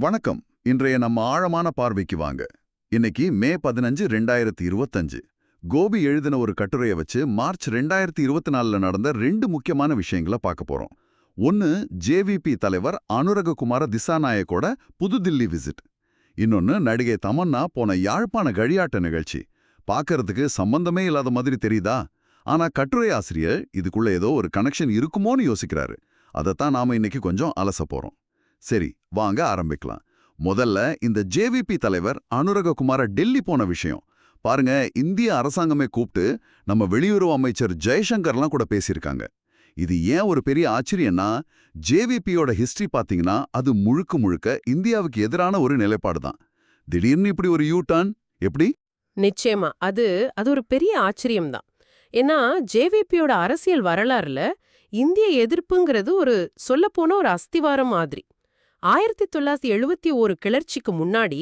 வணக்கம். இன்றைய நம்ம ஆழமான பார்வைக்கு வாங்க. இன்னைக்கு மே பதினஞ்சு ரெண்டாயிரத்தி இருபத்தஞ்சு. கோபி எழுதின ஒரு கட்டுரையை வச்சு மார்ச் ரெண்டாயிரத்தி இருபத்தி நாலில் நடந்த ரெண்டு முக்கியமான விஷயங்களை பார்க்க போறோம். ஒன்னு ஜேவிபி தலைவர் அனுரககுமார திசாநாயக்கோட புதுதில்லி விசிட். இன்னொன்னு நடிகை தமன்னா போன யாழ்ப்பாண கழியாட்ட நிகழ்ச்சி. பார்க்கறதுக்கு சம்பந்தமே இல்லாத மாதிரி தெரியுதா? ஆனா கட்டுரை ஆசிரியர் இதுக்குள்ள ஏதோ ஒரு கனெக்ஷன் இருக்குமோன்னு யோசிக்கிறாரு. அதைத்தான் நாம இன்னைக்கு கொஞ்சம் அலச போறோம். சரி வாங்க ஆரம்பிக்கலாம். முதல்ல இந்த ஜேவிபி தலைவர் அனுரககுமார டெல்லி போன விஷயம். பாருங்க இந்திய அரசாங்கமே கூப்பிட்டு நம்ம வெளியுறவு அமைச்சர் ஜெய்சங்கர்லாம் கூட பேசியிருக்காங்க. இது ஏன் ஒரு பெரிய ஆச்சரியம்னா ஜேவிபியோட ஹிஸ்டரி பாத்தீங்கன்னா அது முழுக்க முழுக்க இந்தியாவுக்கு எதிரான ஒரு நிலைப்பாடு தான். திடீர்னு இப்படி ஒரு யூ டர்ன் எப்படி? நிச்சயமா அது அது ஒரு பெரிய ஆச்சரியம்தான் ஏன்னா ஜேவிபியோட அரசியல் வரலாறுல இந்திய எதிர்ப்புங்கிறது ஒரு சொல்லப்போன ஒரு அஸ்திவாரம் மாதிரி. ஆயிரத்தி தொள்ளாயிரத்தி எழுபத்தி ஓரு கிளர்ச்சிக்கு முன்னாடி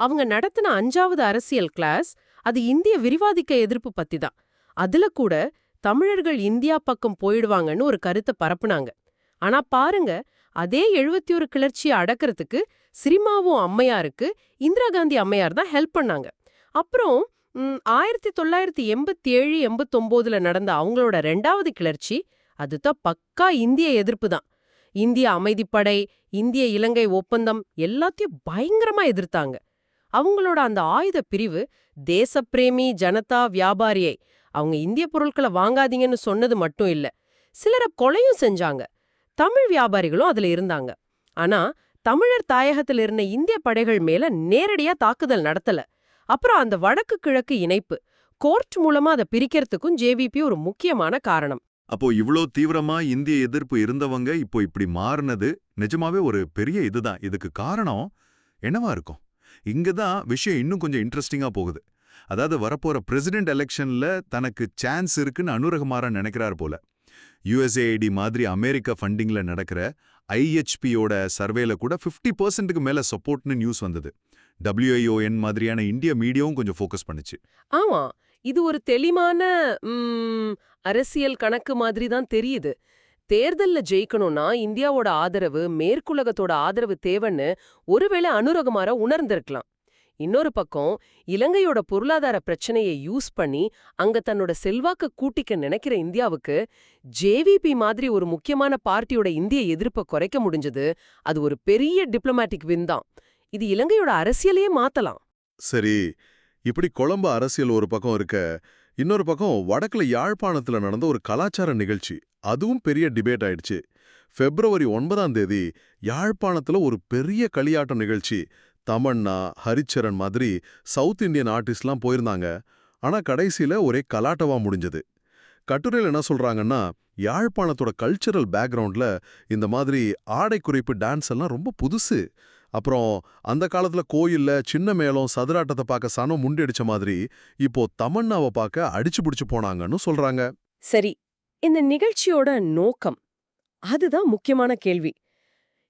அவங்க நடத்தின அஞ்சாவது அரசியல் கிளாஸ் அது இந்திய விரிவாதிக்க எதிர்ப்பு பத்தி தான். அதுல கூட தமிழர்கள் இந்தியா பக்கம் போயிடுவாங்கன்னு ஒரு கருத்தை பரப்புனாங்க. ஆனா பாருங்க அதே எழுபத்தி ஒரு கிளர்ச்சியை அடக்கிறதுக்கு சிரிமாவும் அம்மையாருக்கு இந்திரா காந்தி அம்மையார் தான் ஹெல்ப் பண்ணாங்க. அப்புறம் ஆயிரத்தி தொள்ளாயிரத்தி எண்பத்தி ஏழு எண்பத்தொம்போதுல நடந்த அவங்களோட ரெண்டாவது கிளர்ச்சி அதுதான் பக்கா இந்திய எதிர்ப்பு தான். இந்திய அமைதிப்படை இந்திய இலங்கை ஒப்பந்தம் எல்லாத்தையும் பயங்கரமா எதிர்த்தாங்க. அவங்களோட அந்த ஆயுத பிரிவு தேசப்பிரேமி ஜனதா வியாபாரியை அவங்க இந்திய பொருட்களை வாங்காதீங்கன்னு சொன்னது மட்டும் இல்ல சிலரை கொலையும் செஞ்சாங்க. தமிழ் வியாபாரிகளும் அதுல இருந்தாங்க. ஆனா தமிழர் தாயகத்துல இருந்த இந்திய படைகள் மேல நேரடியா தாக்குதல் நடத்தல. அப்புறம் அந்த வடக்கு கிழக்கு இணைப்பு கோர்ட் மூலமா அதை பிரிக்கிறதுக்கும் ஜேவிபி ஒரு முக்கியமான காரணம். அப்போ இவ்ளோ தீவிரமா இந்திய எதிர்ப்பு இருந்தவங்க இப்போ இப்படி மாறினது நிஜமாவே ஒரு பெரிய இதுதான். இதுக்கு காரணம் என்னவா இருக்கும்? இங்க தான் விஷயம் இன்னும் கொஞ்சம் இன்ட்ரெஸ்டிங்கா போகுது. அதாவது வரப்போற பிரசிடென்ட் எலெக்ஷன்ல தனக்கு சான்ஸ் இருக்குன்னு அனுரகுமாரன் நினைக்கிறார் போல. யுஎஸ்ஏஐடி மாதிரி அமெரிக்கா ஃபண்டிங்ல நடக்கிற ஐஹெச்பியோட சர்வேல கூட 50% பர்சன்ட்டுக்கு மேல சப்போர்ட்னு நியூஸ் வந்தது. டபிள்யூஐஓஎன் மாதிரியான இந்திய மீடியாவும் கொஞ்சம் ஃபோக்கஸ் பண்ணுச்சு. ஆமா. இது ஒரு தெளிவான அரசியல் கணக்கு மாதிரி தான் தெரியுது. தேர்தல்ல ஜெயிக்கணும்னா இந்தியாவோட ஆதரவு மேற்குலகத்தோட ஆதரவு தேவைன்னு ஒருவேளை அனுரகுமார உணர்ந்திருக்கலாம். இன்னொரு பக்கம் இலங்கையோட பொருளாதார பிரச்சனையை யூஸ் பண்ணி அங்க தன்னோட செல்வாக்க கூட்டிக்க நினைக்கிற இந்தியாவுக்கு ஜேவிபி மாதிரி ஒரு முக்கியமான பார்ட்டியோட இந்திய எதிர்ப்பை குறைக்க முடிஞ்சது அது ஒரு பெரிய டிப்ளமேட்டிக் வின் தான். இது இலங்கையோட அரசியலையே மாத்தலாம். சரி இப்படி கொழம்பு அரசியல் ஒரு பக்கம் இருக்க இன்னொரு பக்கம் வடக்குல யாழ்ப்பாணத்துல நடந்த ஒரு கலாச்சார நிகழ்ச்சி. அதுவும் பெரிய டிபேட் ஆயிடுச்சு. பிப்ரவரி ஒன்பதாம் தேதி யாழ்ப்பாணத்துல ஒரு பெரிய களியாட்டம் நிகழ்ச்சி. தமன்னா ஹரிச்சரன் மாதிரி சவுத் இந்தியன் ஆர்டிஸ்ட்லாம் போயிருந்தாங்க. ஆனா கடைசியில் ஒரே கலாட்டவா முடிஞ்சது. கட்டுரையில் என்ன சொல்றாங்கன்னா யாழ்ப்பாணத்தோட கல்ச்சரல் பேக்ரவுண்ட்ல இந்த மாதிரி ஆடை குறைப்பு டான்ஸ் எல்லாம் ரொம்ப புதுசு. அப்புறம் அந்த காலத்துல கோயில்ல சின்ன மேளம் சதுராட்டத்தை பார்க்க சனம் முண்டடிச்ச மாதிரி இப்போ தமன்னாவை பார்க்க அடிச்சு பிடிச்சு போனாங்கன்னு சொல்றாங்க. சரி இந்த நிகழ்ச்சியோட நோக்கம்? அதுதான் முக்கியமான கேள்வி.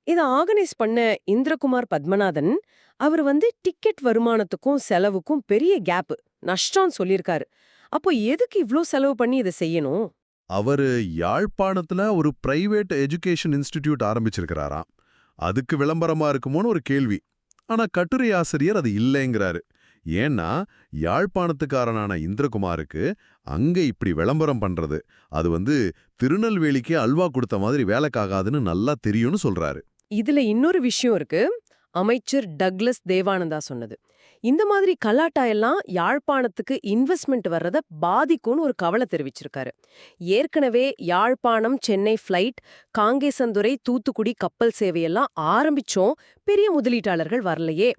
இத ஆர்கனைஸ் பண்ண இந்திரகுமார் பத்மநாதன் அவர் வந்து டிக்கெட் வருமானத்துக்கும் செலவுக்கும் பெரிய கேப் நஷ்டம் சொல்லியிருக்காரு. அப்போ எதுக்கு இவ்ளோ செலவு பண்ணி இதை செய்யணும்? அவரு யாழ்ப்பாணத்துல ஒரு பிரைவேட் எஜுகேஷன் இன்ஸ்டிடியூட் ஆரம்பிச்சிருக்கிறாராம். அதுக்கு விளம்பரமா இருக்குமோன்னு ஒரு கேள்வி. ஆனா கட்டுரை ஆசிரியர் அது இல்லைங்கிறாரு. ஏன்னா யாழ்ப்பாணத்துக்காரனான இந்திரகுமாருக்கு அங்க இப்படி விளம்பரம் பண்றது. அது வந்து திருநெல்வேலிக்கு அல்வா கொடுத்த மாதிரி வேலைக்காகாதுன்னு நல்லா தெரியும்னு சொல்றாரு. இதுல இன்னொரு விஷயம் இருக்கு. அமைச்சர் டக்ளஸ் தேவானந்தா சொன்னது. இந்த மாதிரி கலாட்டா எல்லாம் யாழ்ப்பாணத்துக்கு இன்வெஸ்ட்மெண்ட் வர்றத பாதிக்கும்னு ஒரு கவலை தெரிவிச்சிருக்காரு. ஏற்கனவே யாழ்ப்பாணம் சென்னை ஃப்ளைட் காங்கேசந்துறை தூத்துக்குடி கப்பல் சேவையெல்லாம் ஆரம்பிச்சோம். பெரிய முதலீட்டாளர்கள் வரலையே.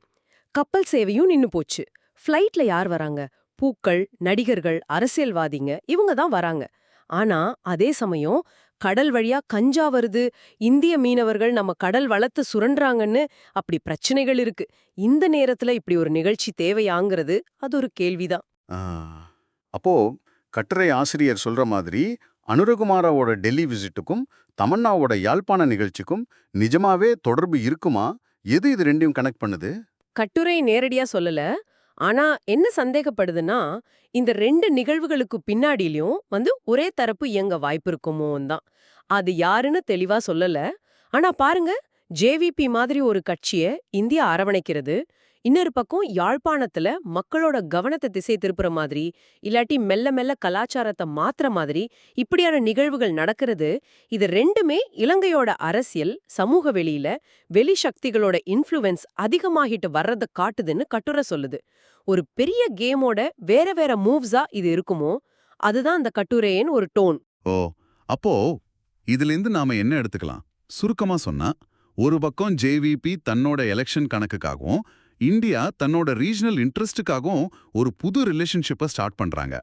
கப்பல் சேவையும் நின்னு போச்சு. ஃப்ளைட்ல யார் வராங்க? பூக்கள் நடிகர்கள் அரசியல்வாதிங்க இவங்க தான் வராங்க. ஆனா அதே சமயம் கடல் வழியா கஞ்சா வருது இந்திய மீனவர்கள் நம்ம கடல் வளத்தை சுரண்டுறாங்கன்னு அப்படி பிரச்சனைகள் இருக்கு. இந்த நேரத்துல இப்படி ஒரு நிகழ்ச்சி தேவையாங்கிறது அது ஒரு கேள்விதான். அப்போ கட்டுரை ஆசிரியர் சொல்ற மாதிரி அனுரகுமாராவோட டெல்லி விசிட்டுக்கும் தமன்னாவோட யாழ்ப்பாண நிகழ்ச்சிக்கும் நிஜமாவே தொடர்பு இருக்குமா? எது இது ரெண்டையும் கனெக்ட் பண்ணுது? கட்டுரை நேரடியா சொல்லல. ஆனா என்ன சந்தேகப்படுதுன்னா இந்த ரெண்டு நிகழ்வுகளுக்கு பின்னாடியிலயும் வந்து ஒரே தரப்பு இயங்க வாய்ப்பு இருக்குமோன்னு தான். அது யாருன்னு தெளிவா சொல்லல. ஆனா பாருங்க ஜேவிபி மாதிரி ஒரு கட்சிய இந்தியா அரவணைக்கிறது இன்னொரு பக்கம் யாழ்ப்பாணத்துல மக்களோட கவனத்தை திசை திருப்புற மாதிரி இல்லாட்டி மெல்ல மெல்ல கலாச்சாரத்தை மாத்துற மாதிரி இப்படியான நிகழ்வுகள் நடக்கிறது இது ரெண்டுமே இலங்கையோட அரசியல் சமூக வெளியில வெளி சக்திகளோட இன்ஃப்ளூயன்ஸ் அதிகமாகிட்டு வர்றத காட்டுதுன்னு கட்டுரை சொல்லுது. ஒரு பெரிய கேமோட வேற வேற மூவ்ஸா இது இருக்குமோ அதுதான் அந்த கட்டுரையின் ஒரு டோன் ஓ அப்போ இதிலிருந்து நாம என்ன எடுத்துக்கலாம்? சுருக்கமா சொன்னா ஒரு பக்கம் ஜேவிபி தன்னோட எலெக்ஷன் கணக்குக்காகவும் இந்தியா தன்னோட ரீஜனல் இன்ட்ரெஸ்ட்டுக்காகவும் ஒரு புது ரிலேஷன்ஷிப்பை ஸ்டார்ட் பண்றாங்க.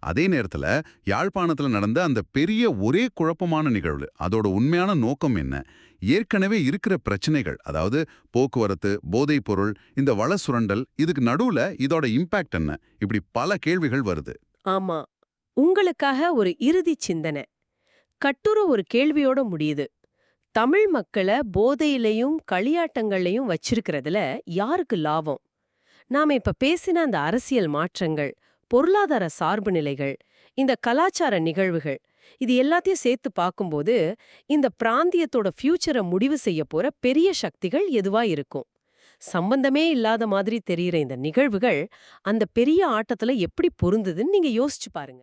அதே நேரத்துல யாழ்ப்பாணத்துல நடந்த அந்த பெரிய ஒரே குழப்பமான நிகழ்வு அதோட உண்மையான நோக்கம் என்ன? ஏற்கனவே இருக்கிற பிரச்சனைகள் அதாவது போக்குவரத்து போதைப் பொருள் இந்த வள சுரண்டல் இதுக்கு நடுவுல இதோட இம்பேக்ட் என்ன? இப்படி பல கேள்விகள் வருது. ஆமா. உங்களுக்காக ஒரு இறுதி சிந்தனை. கட்டுரை ஒரு கேள்வியோட முடியுது. தமிழ் மக்களை போதையிலையும் களியாட்டங்கள்லையும் வச்சிருக்கிறதுல யாருக்கு லாபம்? நாம இப்ப பேசின அந்த அரசியல் மாற்றங்கள் பொருளாதார சார்பு நிலைகள் இந்த கலாச்சார நிகழ்வுகள் இது எல்லாத்தையும் சேர்த்து பார்க்கும்போது இந்த பிராந்தியத்தோட ஃபியூச்சரை முடிவு செய்ய போற பெரிய சக்திகள் எதுவா இருக்கும்? சம்பந்தமே இல்லாத மாதிரி தெரியிற இந்த நிகழ்வுகள் அந்த பெரிய ஆட்டத்துல எப்படி பொருந்துதுன்னு நீங்க யோசிச்சு பாருங்க.